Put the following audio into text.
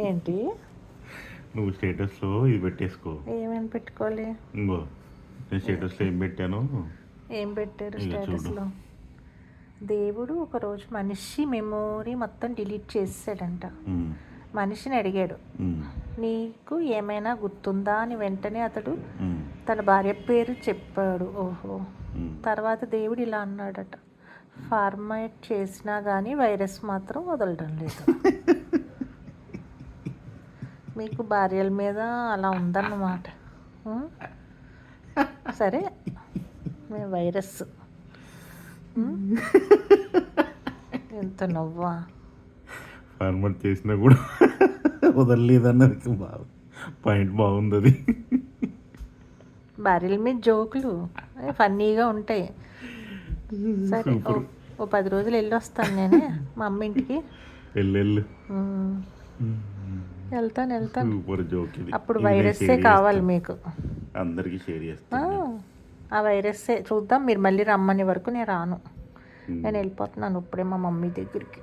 ఏంటి? నువ్వు స్టేటస్లో ఇది పెట్టేసుకో. ఏమేమి పెట్టుకోవాలి? ఇంకో నేను స్టేటస్లో ఏం పెట్టాను? ఏం పెట్టారు ఇక చూడు. స్టేటస్లో? దేవుడు ఒకరోజు మనిషి మెమోరీ మొత్తం డిలీట్ చేసాడంట ఉమ్, మనిషిని అడిగాడు. ఉమ్, నీకు ఏమైనా గుర్తుందా అని వెంటనే అతడు ఉమ్, తన భార్య పేరు చెప్పాడు. ఓహో. ఉమ్. తర్వాత దేవుడు ఇలా అన్నాడట. ఫార్మాట్ చేసినా కానీ వైరస్ మాత్రం వదలడం లేదు. మీకు భార్యల మీద అలా ఉందన్నమాట? సరే. మీ వైరస్? ఎంత నవ్వా? ఫార్మట్ చేసినా కూడా వదలలేదు అన్నది బాగా పాయింట్ బాగుంది అది భార్యల మీద జోకులు. ఫన్నీగా ఉంటాయి. సరే ఓ పది రోజులు వెళ్ళి వస్తాను నేనే మా అమ్మ ఇంటికి. వెళ్ళు. వెళ్తాను వెళ్తాను. సూపర్ జోక్ ఇది. అప్పుడు వైరస్సే కావాలి. మీకు? అందరికీ షేర్ ఆ, చేస్తాను ఆ వైరస్సే చూద్దాం మీరు మళ్ళీ రమ్మని వరకు నేను రాను. నేను వెళ్ళిపోతున్నాను ఇప్పుడే మా మమ్మీ దగ్గరికి.